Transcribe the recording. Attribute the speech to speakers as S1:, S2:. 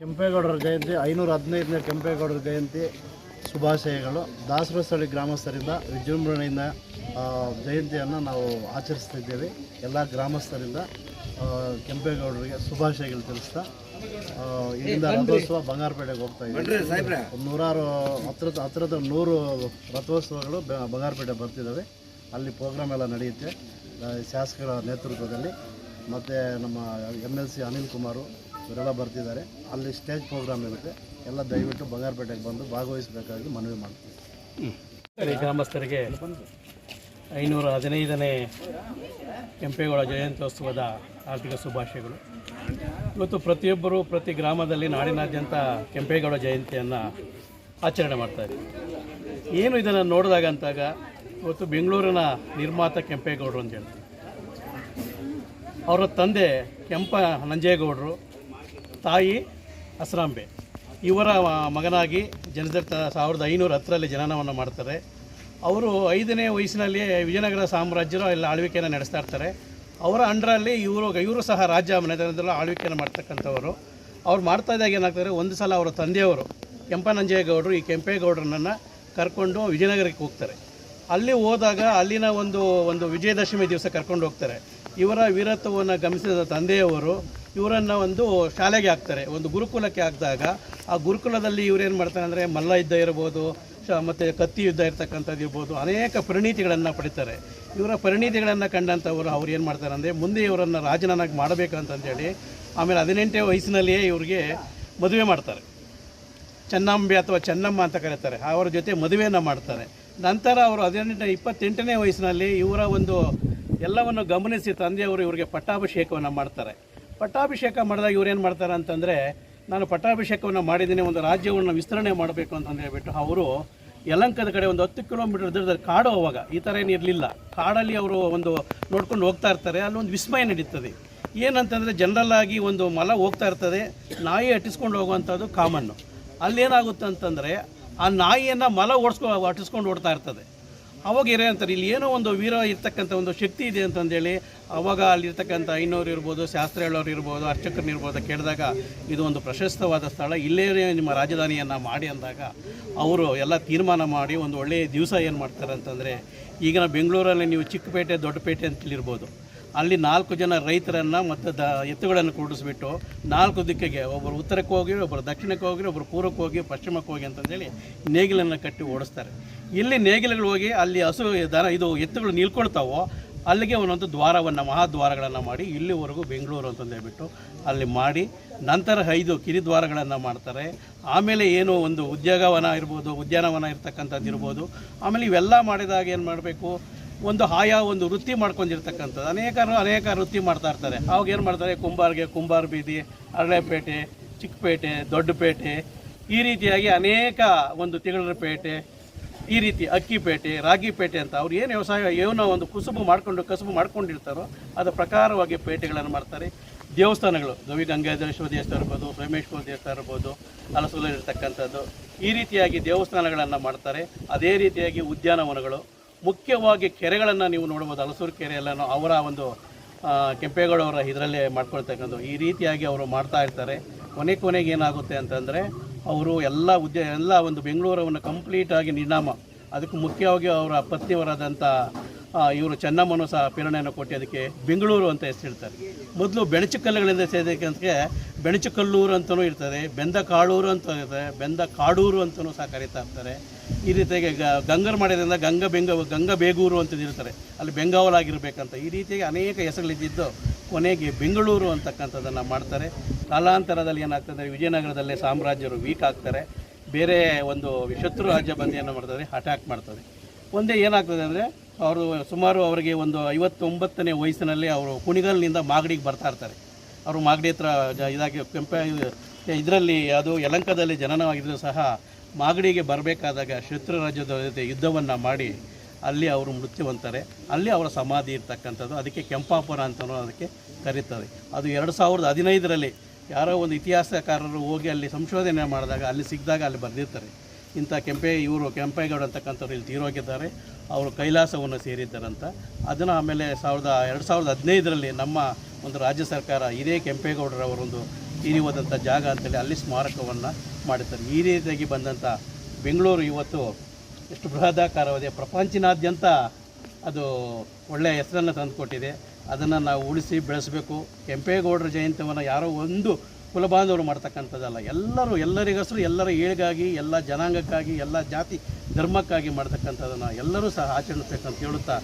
S1: ಕೆಂಪೇಗೌಡರ ಜಯಂತಿ ಐನೂರ ಹದಿನೈದನೇ ಕೆಂಪೇಗೌಡರ ಜಯಂತಿ. ಶುಭಾಶಯಗಳು. ದಾಸರಸ್ಥಳಿ ಗ್ರಾಮಸ್ಥರಿಂದ ವಿಜೃಂಭಣೆಯಿಂದ ಜಯಂತಿಯನ್ನು ನಾವು ಆಚರಿಸ್ತಿದ್ದೇವೆ. ಎಲ್ಲ ಗ್ರಾಮಸ್ಥರಿಂದ ಕೆಂಪೇಗೌಡರಿಗೆ ಶುಭಾಶಯಗಳು ತಿಳಿಸ್ತಾ ಇಲ್ಲಿಂದ ರಥೋತ್ಸವ ಬಂಗಾರಪೇಟೆಗೆ ಹೋಗ್ತಾ ಇದ್ದೀವಿ. ನೂರಾರು ಹತ್ರದ ಹತ್ತಿರದ ನೂರು ರಥೋತ್ಸವಗಳು ಬಂಗಾರಪೇಟೆ ಬರ್ತಿದ್ದಾವೆ. ಅಲ್ಲಿ ಪ್ರೋಗ್ರಾಮ್ ಎಲ್ಲ ನಡೆಯುತ್ತೆ. ಶಾಸಕರ ನೇತೃತ್ವದಲ್ಲಿ. ಮತ್ತು ನಮ್ಮ M L C Anil Kumar ಇವರೆಲ್ಲ ಬರ್ತಿದ್ದಾರೆ. ಅಲ್ಲಿ ಸ್ಟೇಜ್ ಪ್ರೋಗ್ರಾಮ್ ಇರುತ್ತೆ. ಎಲ್ಲ ದಯವಿಟ್ಟು ಬಂಗಾರಪೇಟೆಗೆ ಬಂದು ಭಾಗವಹಿಸಬೇಕಾಗಿ ಮನವಿ ಮಾಡ್ತೀವಿ.
S2: ಗ್ರಾಮಸ್ಥರಿಗೆ ಐನೂರ ಹದಿನೈದನೇ ಕೆಂಪೇಗೌಡ ಜಯಂತ್ಯೋತ್ಸವದ ಆರ್ಥಿಕ ಶುಭಾಶಯಗಳು. ಇವತ್ತು ಪ್ರತಿಯೊಬ್ಬರು ಪ್ರತಿ ಗ್ರಾಮದಲ್ಲಿ ನಾಡಿನಾದ್ಯಂತ ಕೆಂಪೇಗೌಡ ಜಯಂತಿಯನ್ನು ಆಚರಣೆ ಮಾಡ್ತಾರೆ ಏನು ಇದನ್ನು ನೋಡಿದಾಗ ಅಂತಾಗ ಇವತ್ತು ಬೆಂಗಳೂರಿನ ನಿರ್ಮಾತ ಕೆಂಪೇಗೌಡರು ಅಂತ ಹೇಳ್ತಾರೆ. ಅವರ ತಂದೆ ಕೆಂಪ ನಂಜೇಗೌಡರು ತಾಯಿ ಅಸ್ರಾಂಬೆ. ಇವರ ಮಗನಾಗಿ ಜನಿಸಿದ ಸಾವಿರದ ಐನೂರ ಹತ್ತರಲ್ಲಿ ಜನನವನ್ನು ಮಾಡ್ತಾರೆ. ಅವರು ಐದನೇ ವಯಸ್ಸಿನಲ್ಲಿ ವಿಜಯನಗರ ಸಾಮ್ರಾಜ್ಯರು ಎಲ್ಲ ಆಳ್ವಿಕೆಯನ್ನು ನಡೆಸ್ತಾ ಇರ್ತಾರೆ. ಅವರ ಅಂಡರಲ್ಲಿ ಇವರು ಇವರು ಸಹ ರಾಜ್ಯ ಮನೆತನದಲ್ಲೂ ಆಳ್ವಿಕೆಯನ್ನು ಮಾಡ್ತಕ್ಕಂಥವರು. ಅವ್ರು ಮಾಡ್ತಾ ಇದ್ದಾಗ ಏನಾಗ್ತಾರೆ ಒಂದು ಸಲ ಅವರ ತಂದೆಯವರು ಕೆಂಪನಂಜೇಗೌಡರು ಈ ಕೆಂಪೇಗೌಡರನ್ನು ಕರ್ಕೊಂಡು ವಿಜಯನಗರಕ್ಕೆ ಹೋಗ್ತಾರೆ. ಅಲ್ಲಿ ಹೋದಾಗ ಅಲ್ಲಿನ ಒಂದು ಒಂದು ವಿಜಯದಶಮಿ ದಿವಸ ಕರ್ಕೊಂಡು ಹೋಗ್ತಾರೆ. ಇವರ ವೀರತ್ವವನ್ನು ಗಮನಿಸಿದ ತಂದೆಯವರು ಇವರನ್ನು ಒಂದು ಶಾಲೆಗೆ ಹಾಕ್ತಾರೆ, ಒಂದು ಗುರುಕುಲಕ್ಕೆ ಹಾಕಿದಾಗ, ಆ ಗುರುಕುಲದಲ್ಲಿ ಇವರೇನು ಮಾಡ್ತಾರೆ ಅಂದರೆ ಮಲ್ಲ ಯುದ್ಧ ಇರ್ಬೋದು ಮತ್ತು ಕತ್ತಿ ಯುದ್ಧ ಇರ್ತಕ್ಕಂಥದ್ದು ಇರ್ಬೋದು, ಅನೇಕ ಪರಿಣಿತಿಗಳನ್ನು ಪಡಿತಾರೆ. ಇವರ ಪರಿಣಿತಿಗಳನ್ನು ಕಂಡಂಥವರು ಅವ್ರು ಏನು ಮಾಡ್ತಾರೆ ಅಂದರೆ ಮುಂದೆ ಇವರನ್ನು ರಾಜನಾಗಿ ಮಾಡಬೇಕಂತಂದೇಳಿ ಆಮೇಲೆ ಹದಿನೆಂಟೇ ವಯಸ್ಸಿನಲ್ಲಿಯೇ ಇವರಿಗೆ ಮದುವೆ ಮಾಡ್ತಾರೆ. ಚೆನ್ನಂಬೆ ಅಥವಾ ಚೆನ್ನಮ್ಮ ಅಂತ ಕರೀತಾರೆ, ಅವರ ಜೊತೆ ಮದುವೆಯನ್ನು ಮಾಡ್ತಾರೆ. ನಂತರ ಅವರು ಹದಿನೆಂಟನೇ, ಇಪ್ಪತ್ತೆಂಟನೇ ವಯಸ್ಸಿನಲ್ಲಿ ಇವರ ಒಂದು ಎಲ್ಲವನ್ನು ಗಮನಿಸಿ ತಂದೆಯವರು ಇವರಿಗೆ ಪಟ್ಟಾಭಿಷೇಕವನ್ನು ಮಾಡ್ತಾರೆ. ಪಟ್ಟಾಭಿಷೇಕ ಮಾಡಿದಾಗ ಇವ್ರೇನು ಮಾಡ್ತಾರೆ ಅಂತಂದರೆ, ನಾನು ಪಟ್ಟಾಭಿಷೇಕವನ್ನು ಮಾಡಿದ್ದೀನಿ, ಒಂದು ರಾಜ್ಯವನ್ನು ವಿಸ್ತರಣೆ ಮಾಡಬೇಕು ಅಂತಂದು ಹೇಳ್ಬಿಟ್ಟು ಅವರು ಯಲಂಕದ ಕಡೆ ಒಂದು ಹತ್ತು ಕಿಲೋಮೀಟರ್ ದೂರದಲ್ಲಿ ಕಾಡು ಅವಾಗ, ಈ ಥರ ಏನು ಇರಲಿಲ್ಲ. ಕಾಡಲ್ಲಿ ಅವರು ಒಂದು ನೋಡ್ಕೊಂಡು ಹೋಗ್ತಾ ಇರ್ತಾರೆ, ಅಲ್ಲೊಂದು ವಿಸ್ಮಯ ನಡೀತದೆ. ಏನಂತಂದರೆ ಜನರಲ್ ಆಗಿ ಒಂದು ಮಲ ಹೋಗ್ತಾ ಇರ್ತದೆ, ನಾಯಿ ಅಟ್ಟಿಸ್ಕೊಂಡು ಹೋಗುವಂಥದ್ದು ಕಾಮನ್ನು. ಅಲ್ಲೇನಾಗುತ್ತೆ ಅಂತಂದರೆ, ಆ ನಾಯಿಯನ್ನು ಮಲ ಓಡಿಸ್ಕೊ ಅಟ್ಟಿಸ್ಕೊಂಡು ಓಡ್ತಾ ಇರ್ತದೆ. ಅವಾಗ ಇರೋ ಅಂತಾರೆ ಇಲ್ಲಿ ಏನೋ ಒಂದು ವೀರ ಇರ್ತಕ್ಕಂಥ ಒಂದು ಶಕ್ತಿ ಇದೆ ಅಂತಂದೇಳಿ ಅವಾಗ ಅಲ್ಲಿರ್ತಕ್ಕಂಥ ಐನೋರು ಇರ್ಬೋದು ಶಾಸ್ತ್ರ ಹೇಳೋರು ಇರ್ಬೋದು, ಅರ್ಚಕರು ಇರ್ಬೋದು ಕೇಳಿದಾಗ ಇದು ಒಂದು ಪ್ರಶಸ್ತವಾದ ಸ್ಥಳ. ಇಲ್ಲೇ ನಿಮ್ಮ ರಾಜಧಾನಿಯನ್ನು ಮಾಡಿ ಅಂದಾಗ ಅವರು ಎಲ್ಲ ತೀರ್ಮಾನ ಮಾಡಿ ಒಂದು ಒಳ್ಳೆಯ ದಿವಸ ಏನು ಮಾಡ್ತಾರೆ ಅಂತಂದರೆ ಈಗಿನ ಬೆಂಗಳೂರಲ್ಲಿ ನೀವು ಚಿಕ್ಕಪೇಟೆ, ದೊಡ್ಡಪೇಟೆ ಅಂತೇಳಿರ್ಬೋದು ಅಲ್ಲಿ ನಾಲ್ಕು ಜನ ರೈತರನ್ನು ಮತ್ತು ದ ಎತ್ತುಗಳನ್ನು ಕೂಡಿಸ್ಬಿಟ್ಟು ನಾಲ್ಕು ದಿಕ್ಕಿಗೆ ಒಬ್ಬರು ಉತ್ತರಕ್ಕೆ ಹೋಗಿ, ಒಬ್ಬರು ದಕ್ಷಿಣಕ್ಕೆ ಹೋಗಿ, ಒಬ್ಬರು ಪೂರ್ವಕ್ಕೆ ಹೋಗಿ, ಪಶ್ಚಿಮಕ್ಕೆ ಹೋಗಿ ಅಂತಂದೇಳಿ ನೇಗಿಲನ್ನು ಕಟ್ಟಿ ಓಡಿಸ್ತಾರೆ. ಇಲ್ಲಿ ನೇಗಿಲುಗಳು ಹೋಗಿ ಅಲ್ಲಿ ಹಸು ದನ ಇದು ಎತ್ತುಗಳು ನಿಲ್ಕೊಳ್ತಾವೋ, ಅಲ್ಲಿಗೆ ಒಂದೊಂದು ದ್ವಾರವನ್ನು ಮಹಾದ್ವಾರಗಳನ್ನು ಮಾಡಿ ಇಲ್ಲಿವರೆಗೂ ಬೆಂಗಳೂರು ಅಂತಂದು ಹೇಳ್ಬಿಟ್ಟು ಅಲ್ಲಿ ಮಾಡಿ, ನಂತರ ಐದು ಕಿರಿದ್ವಾರಗಳನ್ನು ಮಾಡ್ತಾರೆ. ಆಮೇಲೆ ಏನು ಒಂದು ಉದ್ಯೋಗವನ ಇರ್ಬೋದು, ಉದ್ಯಾನವನ ಇರ್ತಕ್ಕಂಥದ್ದು ಇರ್ಬೋದು, ಆಮೇಲೆ ಇವೆಲ್ಲ ಮಾಡಿದಾಗ ಏನು ಮಾಡಬೇಕು? ಒಂದು ಆಯಾ ಒಂದು ವೃತ್ತಿ ಮಾಡ್ಕೊಂಡಿರ್ತಕ್ಕಂಥದ್ದು. ಅನೇಕರು ಅನೇಕ ವೃತ್ತಿ ಮಾಡ್ತಾ ಇರ್ತಾರೆ. ಅವಾಗ ಏನು ಮಾಡ್ತಾರೆ? ಕುಂಬಾರ್ಗೆ ಕುಂಬಾರ ಬೀದಿ, ಅರಳೆಪೇಟೆ, ಚಿಕ್ಕಪೇಟೆ, ದೊಡ್ಡಪೇಟೆ, ಈ ರೀತಿಯಾಗಿ ಅನೇಕ ಒಂದು ತಿಗಳರಪೇಟೆ ಈ ರೀತಿ ಅಕ್ಕಿಪೇಟೆ ರಾಗಿಪೇಟೆ ಅಂತ ಅವ್ರು ಏನು ವ್ಯವಸಾಯ, ಏನೋ ಒಂದು ಕುಸುಬು ಮಾಡಿಕೊಂಡು, ಕಸುಬು ಮಾಡ್ಕೊಂಡಿರ್ತಾರೋ ಅದರ ಪ್ರಕಾರವಾಗಿ ಪೇಟೆಗಳನ್ನು ಮಾಡ್ತಾರೆ. ದೇವಸ್ಥಾನಗಳು, ಗವಿ ಗಂಗಾಧರೇಶ್ವರ ದೇವಸ್ಥಾನ ಇರ್ಬೋದು ಸೋಮೇಶ್ವರ ದೇವಸ್ಥಾನ ಇರ್ಬೋದು ಅಲಸೂಲಿರ್ತಕ್ಕಂಥದ್ದು ಈ ರೀತಿಯಾಗಿ ದೇವಸ್ಥಾನಗಳನ್ನು ಮಾಡ್ತಾರೆ. ಅದೇ ರೀತಿಯಾಗಿ ಉದ್ಯಾನವನಗಳು, ಮುಖ್ಯವಾಗಿ ಕೆರೆಗಳನ್ನು ನೀವು ನೋಡ್ಬೋದು ಹಲಸೂರು ಕೆರೆ ಎಲ್ಲನೂ ಅವರ ಒಂದು ಕೆಂಪೇಗೌಡವರ ಇದರಲ್ಲೇ ಮಾಡ್ಕೊಳ್ತಕ್ಕಂಥ ಈ ರೀತಿಯಾಗಿ ಅವರು ಮಾಡ್ತಾ ಇರ್ತಾರೆ. ಕೊನೆ ಕೊನೆಗೆ ಏನಾಗುತ್ತೆ ಅಂತಂದರೆ ಅವರು ಎಲ್ಲ ಉದ್ಯ ಎಲ್ಲ ಒಂದು ಬೆಂಗಳೂರವನ್ನು ಕಂಪ್ಲೀಟಾಗಿ ನಿರ್ನಾಮ. ಅದಕ್ಕೆ ಮುಖ್ಯವಾಗಿ ಅವರ ಪತ್ನಿಯವರಾದಂಥ ಇವರು ಚೆನ್ನಮ್ಮನು ಸಹ ಪ್ರೇರಣೆಯನ್ನು ಕೊಟ್ಟು ಅದಕ್ಕೆ ಬೆಂಗಳೂರು ಅಂತ ಹೆಸರಿಡ್ತಾರೆ. ಮೊದಲು ಬೆಣಚುಕಲ್ಲುಗಳಿಂದ ಸೇರಿದಕ್ಕೆ ಬೆಣಚುಕಲ್ಲೂರು ಅಂತಲೂ ಇರ್ತದೆ ಬೆಂದ ಕಾಳೂರು ಅಂತ ಇರ್ತದೆ ಬೆಂದ ಕಾಡೂರು ಅಂತಲೂ ಸಹ ಕರೀತಾ ಇರ್ತಾರೆ. ಈ ರೀತಿಯಾಗಿ ಗಂಗರ್ ಮಾಡಿದ್ರಿಂದ ಗಂಗ ಬೆಂಗ ಗಂಗ ಬೇಗೂರು ಅಂತ ಇರ್ತಾರೆ. ಅಲ್ಲಿ ಬೆಂಗಾವಲಾಗಿರ್ಬೇಕಂತ ಈ ರೀತಿಯಾಗಿ ಅನೇಕ ಹೆಸರುಗಳಿದ್ದು ಕೊನೆಗೆ ಬೆಂಗಳೂರು ಅಂತಕ್ಕಂಥದ್ದನ್ನು ಮಾಡ್ತಾರೆ. ಕಾಲಾಂತರದಲ್ಲಿ ಏನಾಗ್ತದೆ, ವಿಜಯನಗರದಲ್ಲೇ ಸಾಮ್ರಾಜ್ಯರು ವೀಕ್ ಆಗ್ತಾರೆ. ಬೇರೆ ಒಂದು ಶತ್ರು ರಾಜ್ಯ ಬಂದು ಏನು ಮಾಡ್ತಾರೆ ಅಟ್ಯಾಕ್ ಮಾಡ್ತದೆ ಒಂದೇ ಏನಾಗ್ತದೆ ಅಂದರೆ, ಅವರು ಸುಮಾರು ಅವರಿಗೆ ಒಂದು ಐವತ್ತೊಂಬತ್ತನೇ ವಯಸ್ಸಿನಲ್ಲಿ ಅವರು ಕುಣಿಗಲ್ನಿಂದ ಮಾಗಡಿಗೆ ಬರ್ತಾ ಇರ್ತಾರೆ. ಅವರು ಮಾಗಡಿ ಹತ್ರ ಇದಾಗಿ ಕೆಂಪ, ಇದರಲ್ಲಿ ಅದು ಯಲಂಕದಲ್ಲಿ ಜನನವಾಗಿದ್ದರೂ ಸಹ ಮಾಗಡಿಗೆ ಬರಬೇಕಾದಾಗ ಶತ್ರು ರಾಜ್ಯದ ಜೊತೆ ಯುದ್ಧವನ್ನು ಮಾಡಿ ಅಲ್ಲಿ ಅವರು ಮೃತ್ಯು ಹೊಂತಾರೆ ಅಲ್ಲಿ ಅವರ ಸಮಾಧಿ ಇರ್ತಕ್ಕಂಥದ್ದು. ಅದಕ್ಕೆ ಕೆಂಪಾಪುರ ಅಂತಲೂ ಅದಕ್ಕೆ ಕರೀತಾರೆ. ಅದು ಎರಡು ಸಾವಿರದ ಹದಿನೈದರಲ್ಲಿ ಯಾರೋ ಒಂದು ಇತಿಹಾಸಕಾರರು ಹೋಗಿ ಅಲ್ಲಿ ಸಂಶೋಧನೆ ಮಾಡಿದಾಗ, ಅಲ್ಲಿ ಸಿಕ್ಕಿದಾಗ ಅಲ್ಲಿ ಬರೆದಿರ್ತಾರೆ. ಇಂಥ ಕೆಂಪೆ, ಇವರು ಕೆಂಪೇಗೌಡ ಅಂತಕ್ಕಂಥವ್ರು ಇಲ್ಲಿ ತೀರೋಗಿದ್ದಾರೆ. ಅವರು ಕೈಲಾಸವನ್ನು ಸೇರಿದ್ದಾರಂತ. ಅದನ್ನು ಆಮೇಲೆ ಸಾವಿರದ, ಎರಡು ಸಾವಿರದ ಹದಿನೈದರಲ್ಲಿ ನಮ್ಮ ಒಂದು ರಾಜ್ಯ ಸರ್ಕಾರ ಇದೇ ಕೆಂಪೇಗೌಡರವರೊಂದು ತೀರಿ ಹೋದಂಥ ಜಾಗ ಅಂತೇಳಿ ಅಲ್ಲಿ ಸ್ಮಾರಕವನ್ನು ಮಾಡಿರ್ತಾರೆ ಈ ರೀತಿಯಾಗಿ ಬಂದಂಥ ಬೆಂಗಳೂರು ಇವತ್ತು ಎಷ್ಟು ಬೃಹದಾಕಾರವಾದ ಪ್ರಪಂಚನಾದ್ಯಂತ ಅದು ಒಳ್ಳೆಯ ಹೆಸರನ್ನು ತಂದುಕೊಟ್ಟಿದೆ. ಅದನ್ನು ನಾವು ಉಳಿಸಿ ಬೆಳೆಸಬೇಕು. ಕೆಂಪೇಗೌಡರ ಜಯಂತಿಯನ್ನು ಯಾರೋ ಒಂದು ಕುಲಬಾಂಧವರು ಮಾಡ್ತಕ್ಕಂಥದ್ದಲ್ಲ. ಎಲ್ಲರೂ ಎಲ್ಲರಿಗೋಸ್ಕರ ಎಲ್ಲರ ಏಳಿಗಾಗಿ, ಎಲ್ಲ ಜನಾಂಗಕ್ಕಾಗಿ, ಎಲ್ಲ ಜಾತಿ ಧರ್ಮಕ್ಕಾಗಿ ಮಾಡ್ತಕ್ಕಂಥದ್ದನ್ನು ಎಲ್ಲರೂ ಸಹ ಆಚರಿಸಬೇಕಂತ ಹೇಳುತ್ತಾ